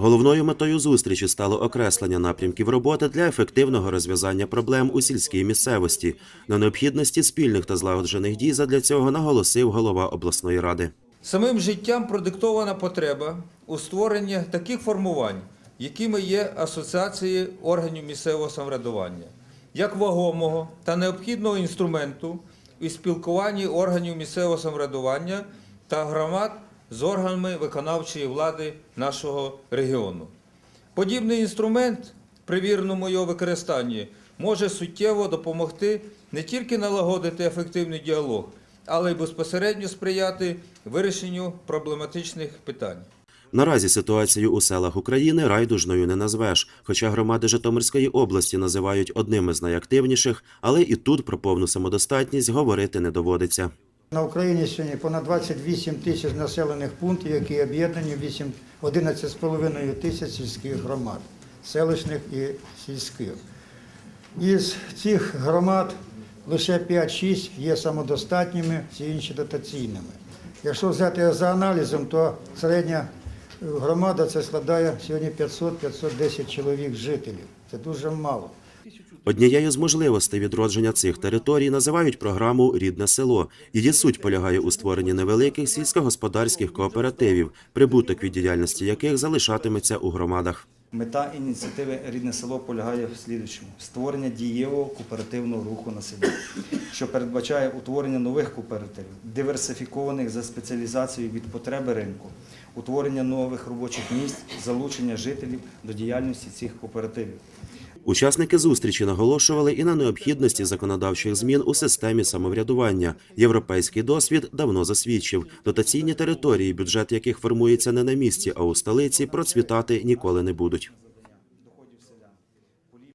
Головною метою зустрічі стало окреслення напрямків роботи для ефективного розв'язання проблем у сільській місцевості. На необхідності спільних та злагоджених дій задля цього наголосив голова обласної ради. Самим життям продиктована потреба у створенні таких формувань, якими є асоціації органів місцевого самоврядування, як вагомого та необхідного інструменту у спілкуванні органів місцевого самоврядування та громад з органами виконавчої влади нашого регіону. Подібний інструмент при вірному його використанні може суттєво допомогти не тільки налагодити ефективний діалог, але й безпосередньо сприяти вирішенню проблематичних питань. Наразі ситуацію у селах України райдужною не назвеш, хоча громади Житомирської області називають одними з найактивніших, але і тут про повну самодостатність говорити не доводиться. На Україні сьогодні понад 28 тисяч населених пунктів, які об'єднані в 8 11,5 тисяч сільських громад, селищних і сільських. Із цих громад лише 5-6 є самодостатніми, всі інші дотаційними. Якщо взяти за аналізом, то середня е, громада це складає сьогодні 500-510 чоловік жителів. Це дуже мало. Однією з можливостей відродження цих територій називають програму Рідне село. Її суть полягає у створенні невеликих сільськогосподарських кооперативів, прибуток від діяльності яких залишатиметься у громадах. Мета ініціативи Рідне село полягає в слідчому створення дієвого кооперативного руху на селі, що передбачає утворення нових кооперативів, диверсифікованих за спеціалізацією від потреби ринку, утворення нових робочих місць, залучення жителів до діяльності цих кооперативів. Учасники зустрічі наголошували і на необхідності законодавчих змін у системі самоврядування. Європейський досвід давно засвідчив. Дотаційні території, бюджет яких формується не на місці, а у столиці, процвітати ніколи не будуть.